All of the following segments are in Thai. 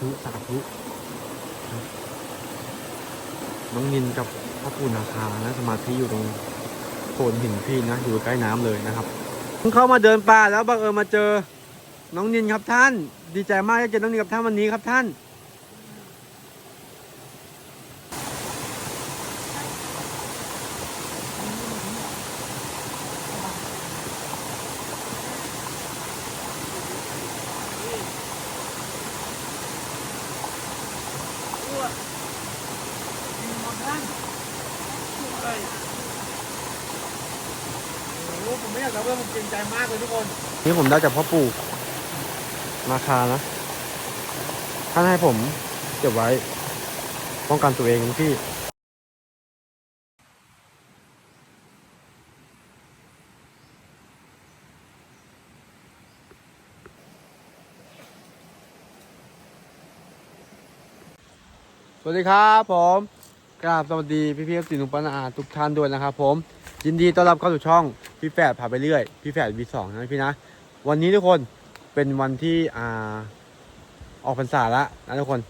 ธุสาธุน้องนินกับพ่อปู่นาคานะสมาธิอยู่ตรงโคนหินพี่นะอยู่ใกล้น้ำเลยนะครับเพิ่งเข้ามาเดินป่าแล้วบังเอิญมาเจอ น้องนินครับท่าน ดีใจมากที่เจอน้องนินกับท่านวันนี้ครับท่าน ผมไม่อยากรับเรื่องผมเกรงใจมากเลยทุกคน นี่ผมได้จากพ่อปู่นาคานะท่านให้ผมเก็บไว้ป้องกันตัวเองพี่สวัสดีครับผมกราบสวัสดีพี่พี่สีนุปนาทุกท่านด้วยนะครับผม ยินดีต้อนรับเข้าสู่ช่องพี่แฝดพาไปเรื่อย พี่แฝดวีสองนะพี่นะ วันนี้ทุกคนเป็นวันที่อ่าออกพรรษาละนะทุกคน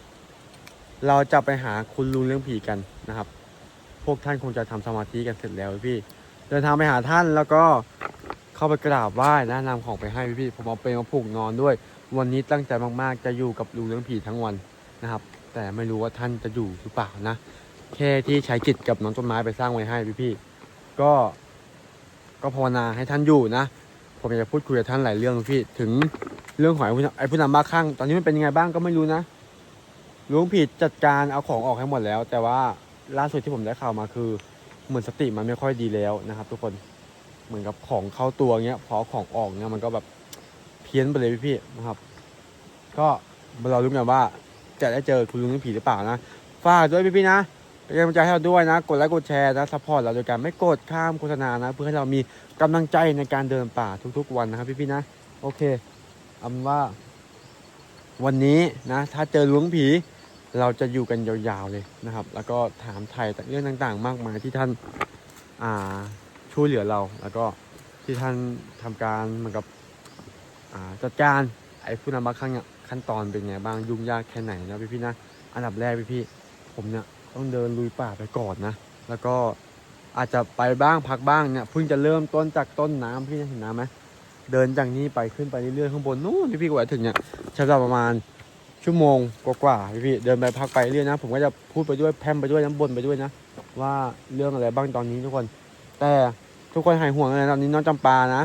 เราจะไปหาคุณลุงเรื่องผีกันนะครับ พวกท่านคงจะทำสมาธิกันเสร็จแล้วพี่ เดินทางไปหาท่านแล้วก็เข้าไปกราบไหว้นะนำของไปให้พี่ผมเอาเปลมาผูกนอนด้วย วันนี้ตั้งใจมากๆ จะอยู่กับลุงเรื่องผีทั้งวันนะครับ แต่ไม่รู้ว่าท่านจะอยู่หรือเปล่านะแค่ที่ใช้จิตกับน้องต้นไม้ไปสร้างไว้ให้พี่ๆก็ก็ภาวนาให้ท่านอยู่นะ ผมอยากจะพูดคุยกับท่านหลายเรื่องพี่ ถึงเรื่องของไอ้ผู้นำไอ้ผู้นำบ้าคลั่งตอนนี้มันเป็นยังไงบ้างก็ไม่รู้นะหลวงผีจัดการเอาของออกให้หมดแล้ว แต่ว่าล่าสุดที่ผมได้ข่าวมาคือ เหมือนสติมันไม่ค่อยดีแล้วนะครับ ทุกคนเหมือนกับของเข้าตัวเงี้ยพอของออกเนี่ยมันก็แบบเพี้ยนไปเลยพี่ๆนะครับ ก็เรารู้กันว่าจะได้เจอคุณลุงเรื่องผีหรือเปล่านะฝากด้วยพี่ๆนะ เป็นกำลังใจให้เราด้วยนะ กดไลค์กดแชร์นะซัพพอร์ตเราโดยการไม่กดข้ามโฆษณานะ เพื่อให้เรามีกำลังใจในการเดินป่าทุกๆวันนะครับพี่ๆนะ โอเคเอาเป็นว่า วันนี้นะ ถ้าเจอล้วงผี เราจะอยู่กันยาวๆเลยนะครับ แล้วก็ถามไทยเรื่องต่างๆ มากมายที่ท่านอ่าช่วยเหลือเรา แล้วก็ที่ท่านทำการเหมือนกับอ่าจัดการไอ้ผู้นำบักขั้นขั้นตอนเป็นไงบ้างยุ่งยากแค่ไหนนะพี่ๆนะ อันดับแรกพี่ๆผมเนี่ย ต้องเดินลุยป่าไปก่อนนะ แล้วก็อาจจะไปบ้างพักบ้างเนี่ยเพิ่งจะเริ่มต้นจากต้นน้ำพี่เห็นน้ำไหมเดินจากนี้ไปขึ้นไปเรื่อยๆข้างบนนู้นพี่พี่กว่าถึงเนี่ยใช้เวลาประมาณชั่วโมงกว่าๆพี่เดินไปพักไปเรื่อยนะ ผมก็จะพูดไปด้วยแพมไปด้วยน้ำบนไปด้วยนะ ว่าเรื่องอะไรบ้างตอนนี้ทุกคน แต่ทุกคนหายห่วงเลยตอนนี้น้องจำปานะ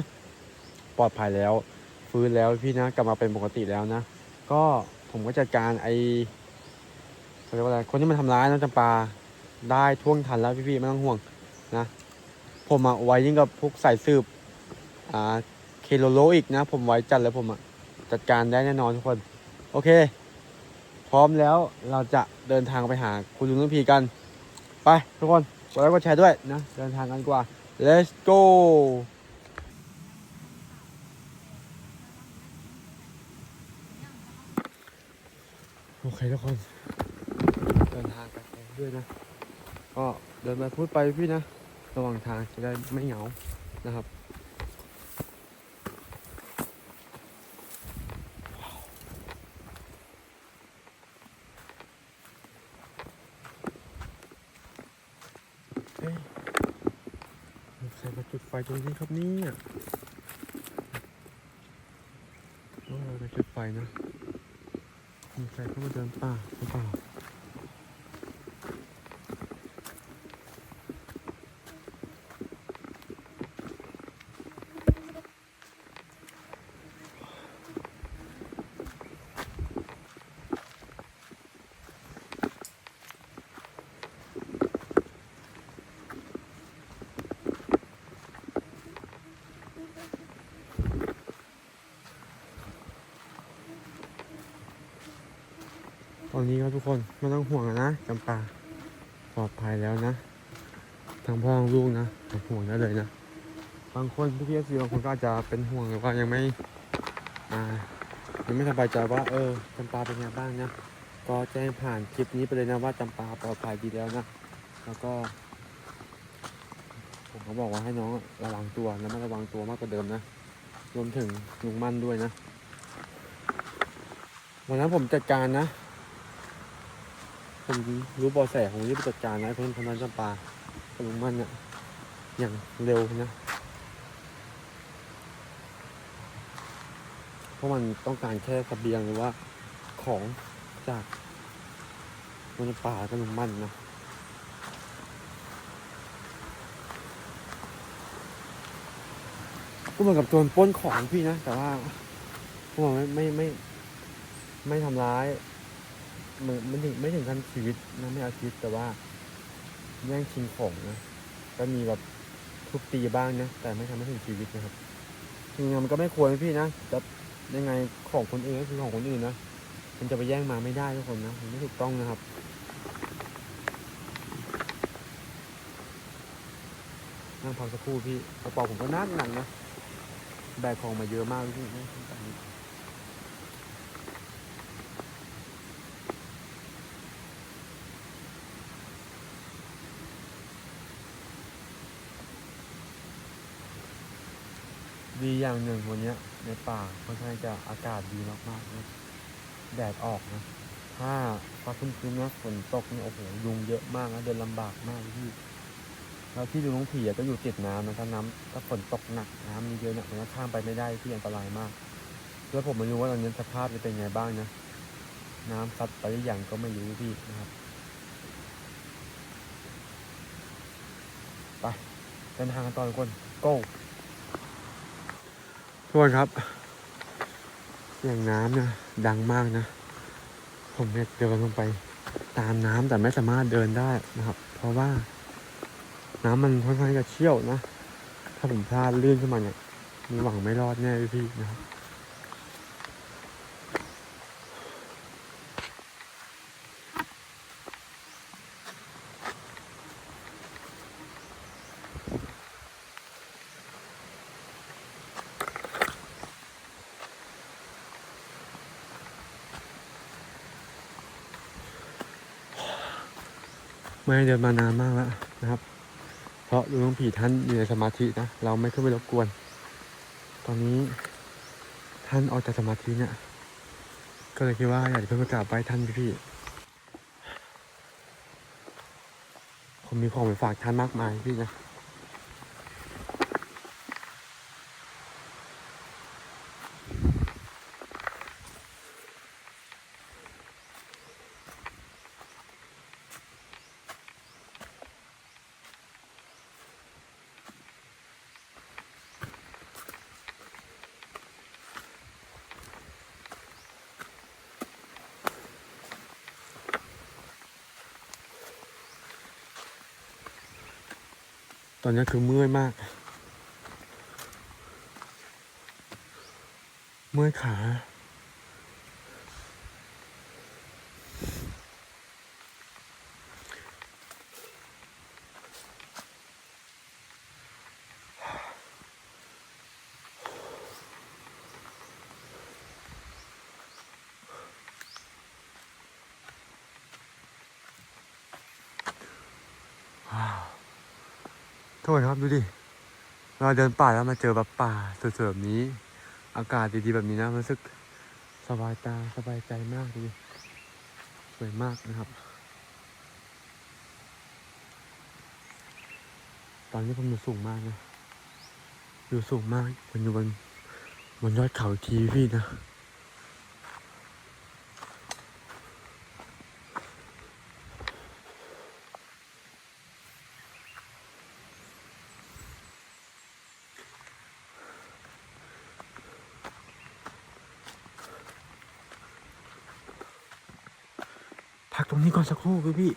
ปลอดภัยแล้ว ฟื้นแล้วพี่นะกลับมาเป็นปกติแล้วนะ ก็ผมก็จัดการไอ เรียกว่าอะไรคนที่มันทำร้ายน้องจำปาได้ท่วงทันแล้วพี่ๆไม่ต้องห่วงนะผมอะไว้ยิ่งกับพวกสายสืบอ่าเคโลโลอีกนะ ผมไว้จัดเลยผมอะจัดการได้แน่นอนทุกคน โอเค พร้อมแล้วเราจะเดินทางไปหาคุณลุงน้องพีกัน ไปทุกคนกดไลค์กดแชร์ด้วยนะ เดินทางกันกว่า let's go โอเคทุกคน เดินทางกันไปด้วยนะ ก็เดินไปพูดไปพี่นะ ระหว่างทางจะได้ไม่เหงานะครับเอ๊ะมีใครมาจุดไฟตรงนี้ครับนี่ต้องเราจะจุดไฟนะมีใครเข้ามาเดินป่าหรือเปล่า ตอ นี้ครับทุกคนไม่ต้องห่วงนะจำปาปลอดภัยแล้วนะทั้งพ่อทั้งลูกนะไม่ห่วงได้เลยนะบางคนพี่พีเอฟซีบางคนก็อาจจะเป็นห่วงหรือว่ายังไม่อ่ายังไม่สบายใจว่าเออจำปาเป็นไงบ้างนะก็แจ้งผ่านคลิปนี้ไปเลยนะว่าจำปาปลอดภัยดีแล้วนะแล้วก็ ผมก็บอกว่าให้น้องระวังตัวแล้วไม่ระวังตัวมากกว่าเดิมนะรวมถึงลุงมั่นด้วยนะวันนั้นผมจัดการนะ ผมรู้เบอแสของรีบไปจัดการนะไอ้คนคนนั้นจำปากับลุงมันเนี่ยอย่างเร็วนะ เพราะมันต้องการแค่เบียงหรือว่าของจากมันป่ากับลุงมันนะก็เหมือนกับโจรปล้นของพี่นะ แต่ว่าผมไม่ไม่ไม่ไม่ทำร้าย เหมือนไม่ถึงไม่ถึงขั้นชีวิตนะไม่เอาชีวิตแต่ว่าแย่งชิงของนะก็มีแบบทุบตีบ้างนะแต่ไม่ทำให้ถึงชีวิตนะครับจริงๆมันก็ไม่ควรนะพี่นะจะยังไงของคนอื่นก็คือของคนอื่นนะมันจะไปแย่งมาไม่ได้ทุกคนนะมันไม่ถูกต้องนะครับนั่งพักสักครู่พี่กระเป๋าผมก็นักหนักนะแบกของมาเยอะมากพี่ ดีอย่างหนึ่งวันนี้ในป่าค่อนข้างจะอากาศดีมากๆนะแดดออกนะ ถ้าฟ้าครึ้มๆนะฝนตกนี่โอ้โหยุงเยอะมากนะเดินลำบากมากพี่แล้วที่ดูน้องผีก็อยู่ติดน้ำนะถ้าน้ำถ้าฝนตกหนักน้ำมีเยอะเนี่ยมันก็ข้ามไปไม่ได้ที่อันตรายมากแล้วผมไม่รู้ว่าตอนนี้สภาพจะเป็นไงบ้างนะน้ำซัดไปหรือยังก็ไม่รู้พี่นะครับไปเดินทางกันต่อทุกคน go ทุกคนครับ เสียงน้ำนะดังมากนะ ผมเนี่ยเดินลงไป ตามน้ำแต่ไม่สามารถเดินได้นะครับ เพราะว่า น้ำมันค่อนข้างจะเชี่ยวนะ ถ้าผมพลาดลื่นขึ้นมาเนี่ยมีหวังไม่รอดแน่พี่พี่นะครับ เดินมานานมากแล้วนะครับ เพราะลุงผีท่านอยู่ในสมาธินะ เราไม่ขึ้นไปรบกวน ตอนนี้ท่านออกจากสมาธิเนี่ย ก็เลยคิดว่าอยากจะเพิ่งมากราบไหว้ท่านพี่ผมมีของไปฝากท่านมากมายพี่นะ ตอนนี้คือเมื่อยมาก เมื่อยขา โทษครับดูดิ เราเดินป่าแล้วมาเจอแบบป่าสวยๆแบบนี้ อากาศดีๆแบบนี้นะมันรู้สึกสบายตาสบายใจมากดูดิสวยมากนะครับ ตอนนี้ผมอยู่สูงมากนะ อยู่สูงมากมันอยู่บนบนยอดเขาทีพี่นะ ตรงนี้ก่อนสักครู่พี่พี่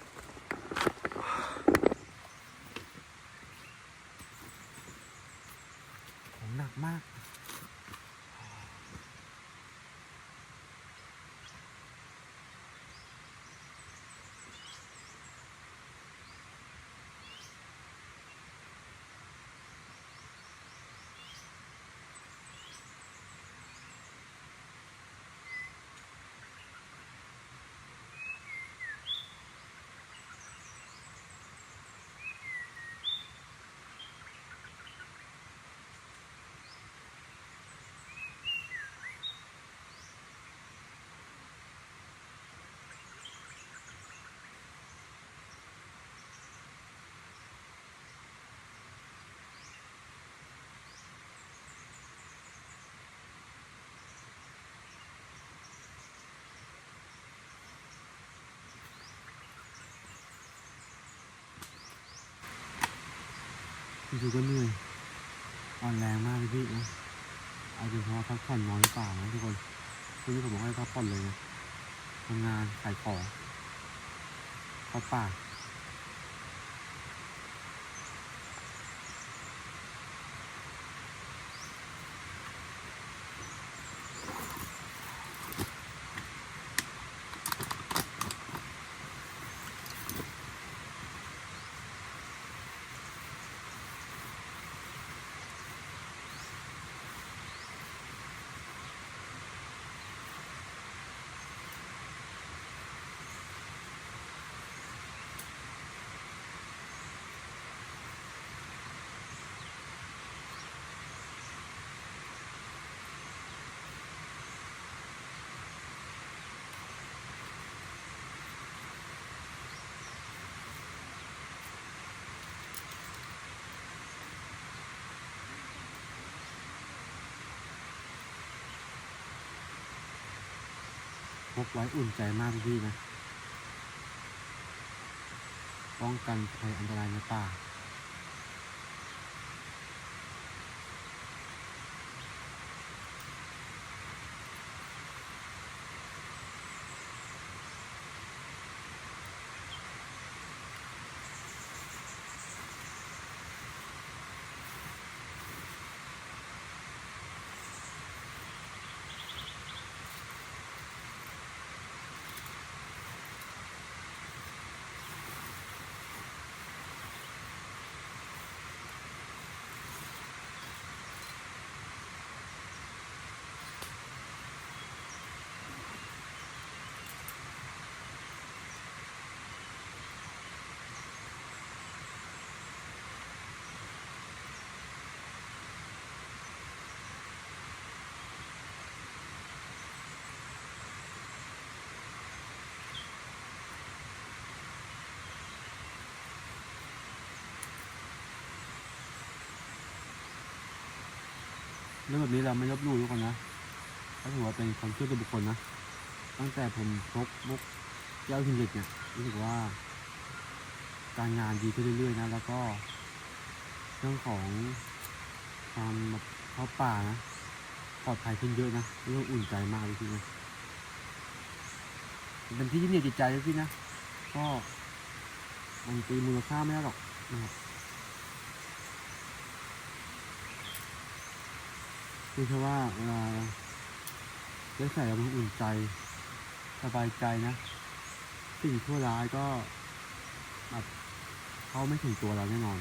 ดูก็เหนื่อยอ่อนแรงมากพี่นะอาจจะเพราะพักผ่อนน้อยหรือเปล่านะทุกคนช่วงนี้ผมบอกให้พักผ่อนเลยนะทำงานขายของเข้าป่า พกไว้อุ่นใจมากพี่นะ ป้องกันภัยอันตรายในป่า เรื่องแบบนี้เราไม่ลบลู่ทุกคนนะก็ถือว่าเป็นความเชื่อส่วนบุคคลนะ ตั้งแต่ผมพบมุกแก้วหินเหล็กเนี่ยรู้สึกว่า การงานดีขึ้นเรื่อยๆนะ แล้วก็เรื่องของความแบบเข้าป่านะปลอดภัยขึ้นเยอะนะเรื่องอุ่นใจมากเลยพี่นะเป็นที่ที่เหนี่ยวจิตใจเลยพี่นะ ก็มันตีมูลค่าไม่ได้หรอกนะครับ คือแค่ว่าเวลาได้ใส่แล้วมันอุ่นใจ สบายใจนะ สิ่งชั่วร้ายก็แบบเข้าไม่ถึงตัวเราแน่นอน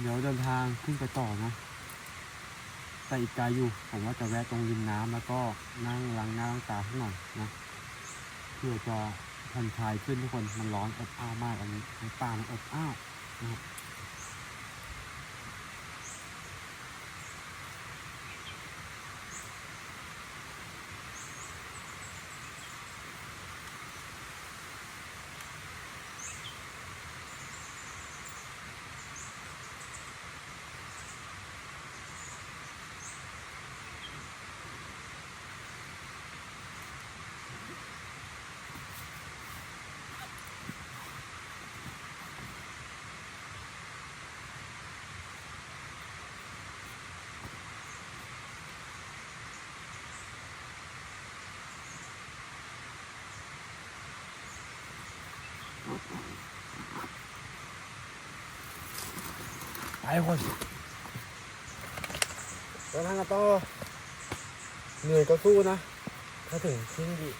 เดี๋ยวเดินทางขึ้นไปต่อนะ แต่อีกไกลอยู่ ผมว่าจะแวะตรงริมน้ำแล้วก็นั่งล้างหน้าล้างตาสักหน่อยนะเพื่อจะผ่อนคลายขึ้นทุกคนมันร้อนอบอ้าวมากอันนี้ในป่ามันอบอ้าวนะครับ ไปคนเดินทางกันต่อเหนื่อยก็สู้นะ ถ้าถึงที่นี่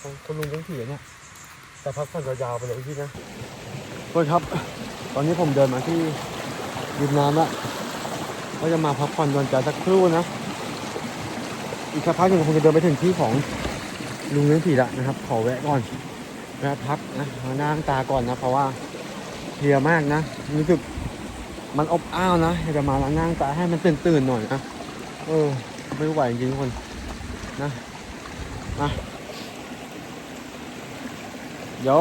ของคุณลุงต้องถีเนี่ยแต่พักผ่อนยาวๆไปเลยพี่นะทุกคนครับ ตอนนี้ผมเดินมาที่ริมน้ำละก็จะมาพักผ่อนหย่อนใจสักครู่นะ อีกสักพักหนึ่งคงจะเดินไปถึงที่ของลุงเลี้ยงผีละนะครับ ขอแวะก่อนแวะพักนะมานั่งตาก่อนนะ เพราะว่าเพลียมากนะ รู้สึก มันอบอ้าวนะอยากจะมาล้างหน้าล้างตาให้มันตื่นตื่นหน่อยนะเออไม่ไหวจริงทุกคนนะมาเดี๋ยว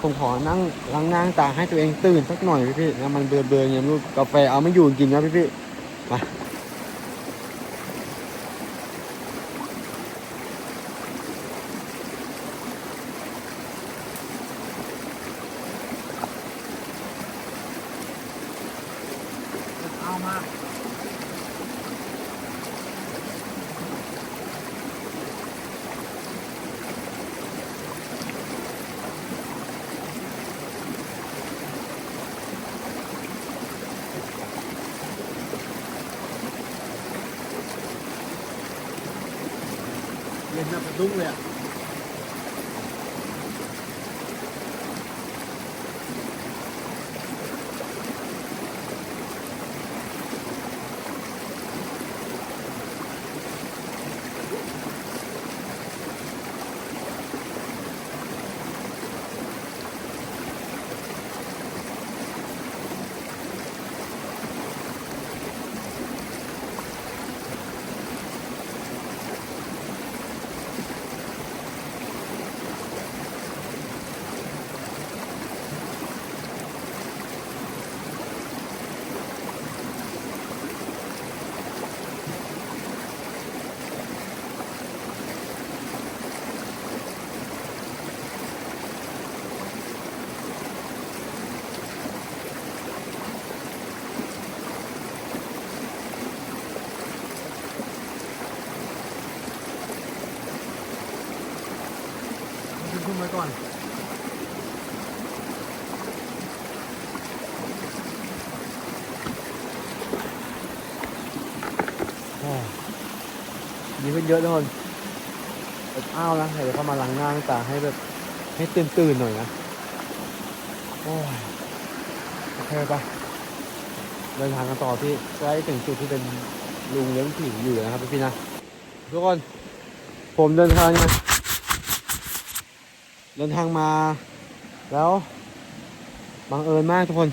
ผมขอนั่งล้างหน้าตาให้ตัวเองตื่นสักหน่อยพี่พี่นะมันเบื่อเบลออย่างนี้กาแฟเอาไม่อยู่จริงนะพี่พี่มา เย็นแบบดุ้งเลยอะ เยอะทุกคนอบอ้าวแล้วเดี๋ยวเข้ามาล้างหน้าตาให้แบบให้ตื่นตื่นหน่อยนะโอ้ยโอเคปะเดินทางกันต่อที่ใกล้ถึงจุดที่เป็นลุงเลี้ยงผีอยู่นะครับพี่นะทุกคนผมเดินทางมาเดินทางมาแล้วบังเอิญมากทุกคน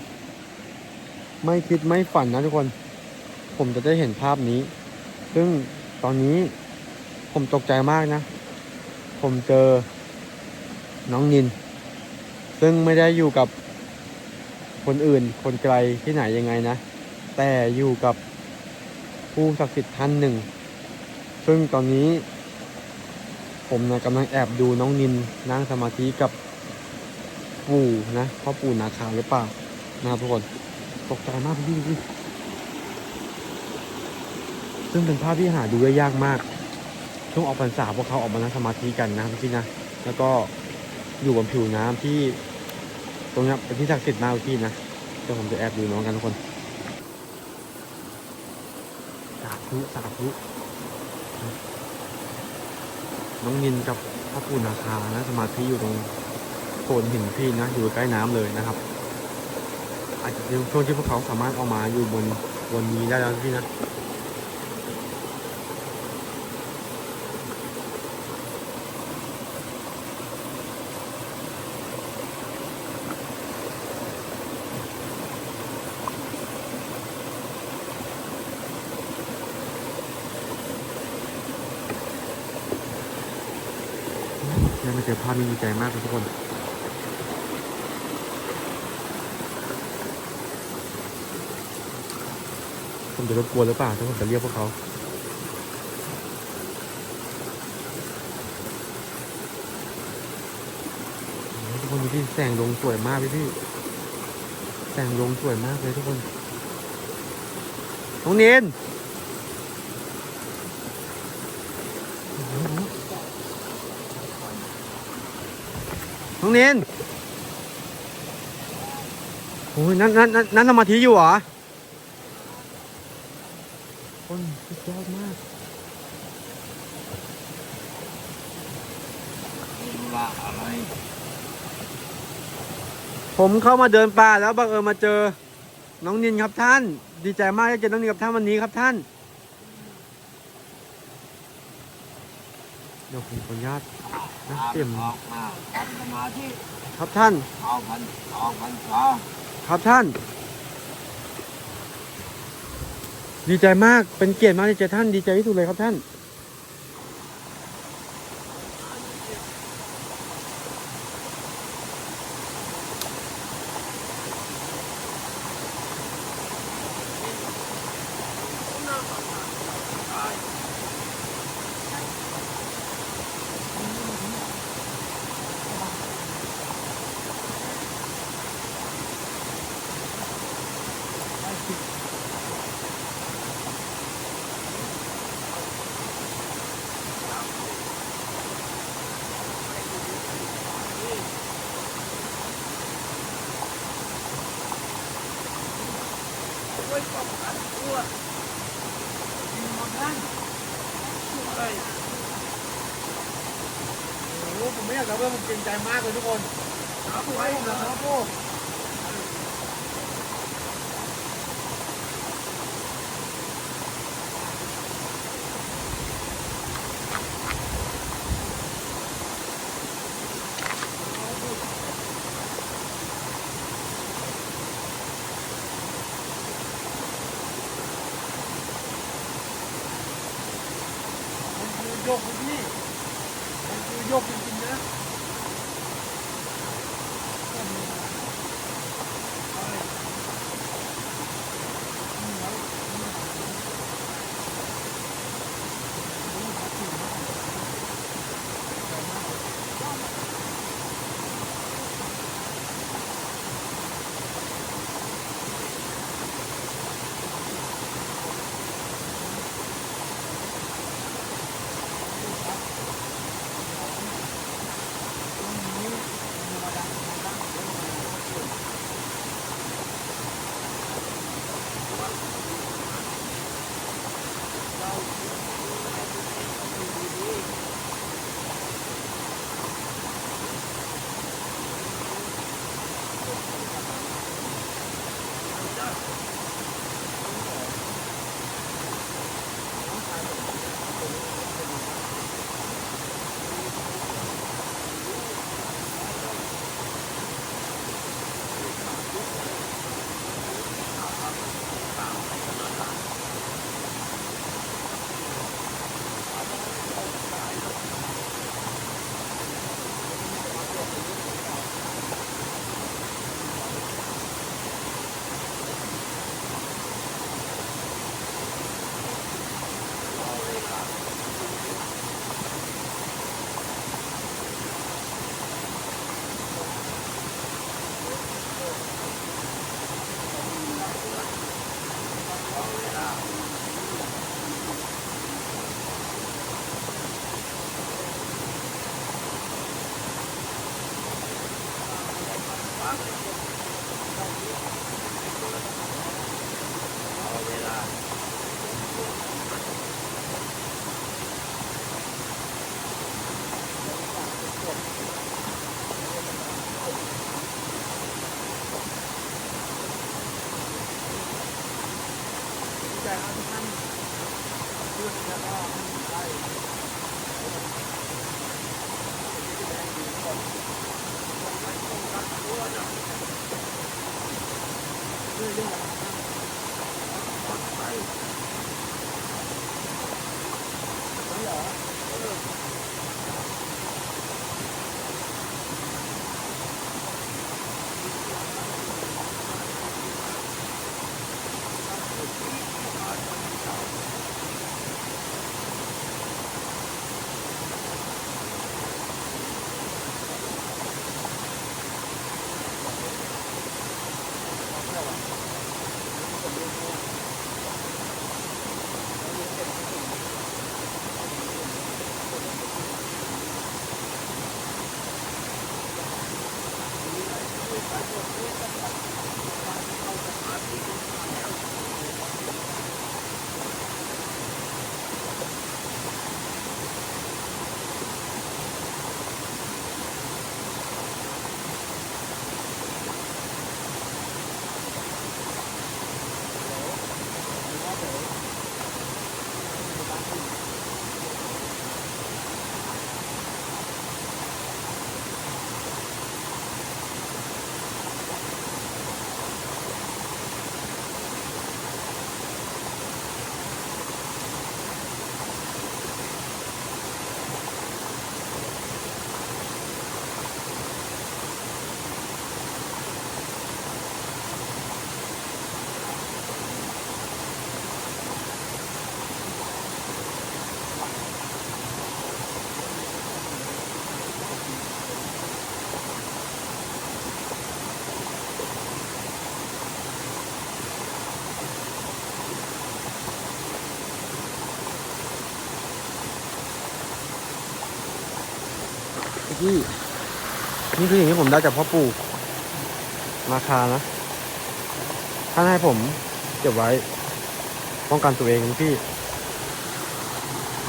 ไม่คิดไม่ฝันนะทุกคน ผมจะได้เห็นภาพนี้ ซึ่งตอนนี้ ผมตกใจมากนะ ผมเจอน้องนิน ซึ่งไม่ได้อยู่กับคนอื่นคนไกลที่ไหนยังไงนะ แต่อยู่กับผู้ศักดิ์สิทธิ์ท่านหนึ่ง ซึ่งตอนนี้ ผมนะกำลังแอบดูน้องนินนั่งสมาธิกับปู่นะพ่อปู่นาคาหรือเปล่านะทุกคนตกใจมากพี่พี่ซึ่งเป็นภาพที่หาดูได้ยากมาก ช่วงออกพรรษาพวกเขาออกมานั่งสมาธิกันนะครับพี่นะแล้วก็อยู่บนผิวน้ำที่ ตรงนี้เป็นที่ศักดิ์สิทธิ์มากพี่นะเดี๋ยวผมจะแอบดูน้องกันทุกคนสาธุสาธุน้องนินกับพ่อปู่นาคานะสมาธิอยู่ตรงโคนหินพี่นะ อยู่ใกล้น้ำเลยนะครับ อาจจะเป็นช่วงที่พวกเขาสามารถออกมาอยู่บนบนนี้ได้แล้วพี่นะ ได้มาเจอ ภาพนี้ดีใจมากเลยทุกคน ผมจะรบกวนหรือเปล่าถ้าผมจะเรียกพวกเขาทุกคนดูที่แสงลงสวยมากพี่พี่แสงลงสวยมากเลยทุกคนน้องเนียนโอ้โห น้องเนียนโอ้ยนั่นนั่นนั่นนั่นสมาธิอยู่เหรอคนสุดยอดมากว่าอะไร ผมเข้ามาเดินป่าแล้วบังเอิญมาเจอ น้องนินครับท่าน ดีใจมากที่เจอน้องนินกับท่านวันนี้ครับท่านเดี๋ยวผมขออนุญาต นะเตรียมออกมาทำสมาธิครับท่านเอาพันเอาพันษาครับท่าน ดีใจมากเป็นเกียรติมากที่เจอท่านดีใจที่สุดเลยครับท่าน ว้ป้องกันตัวยิงมาท่านเฮ้ยโอยากจะเพิ่มผมเกรงใจมากเลยทุกคนครับผมครับผม ใจครับทุกท่านพูดแล้วก็ได้เรื่อย พี่ นี่คืออย่างที่ผมได้จากพ่อปู่มาคานะ ท่านให้ผมเก็บไว้ ป้องกันตัวเองพี่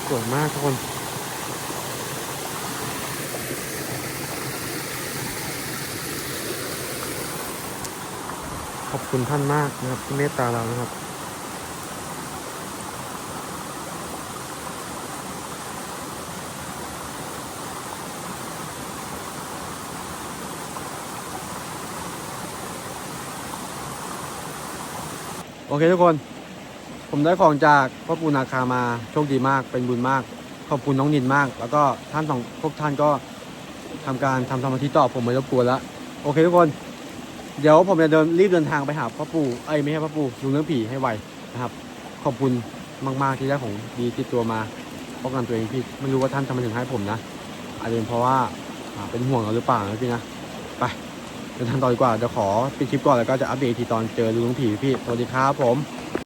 สวยมากทุกคนขอบคุณท่านมากนะครับที่เมตตาเรานะครับ เคทุกคน ผมได้ของจากพ่อปูนาคามาโชคดีมากเป็นบุญมาก ขอบคุณน้องนินมาก แล้วก็ท่านสองพวกท่านก็ทำการทำสมาธิต่อผมไม่รบกวนแล้วโอเคทุกคน เดี๋ยวผมจะเดินรีบเดินทางไปหาพ่อปู่เอ้ไม่ใช่พ่อปู่ลุงเรื่องผีให้ไวนะครับ ขอบคุณมาก ๆ ที่ได้ของดีติดตัวมาป้องกันตัวเองพี่ไม่รู้ว่าท่านทำไมถึงให้ผมนะอาจจะเป็นเพราะว่าอ่าเป็นห่วงเราหรือเปล่านะพี่นะไป เดินทางต่อดีกว่าเดี๋ยวขอปิดคลิปก่อนแล้วก็จะอัปเดตอีกทีตอนเจอลุงผีพี่สวัสดีครับผม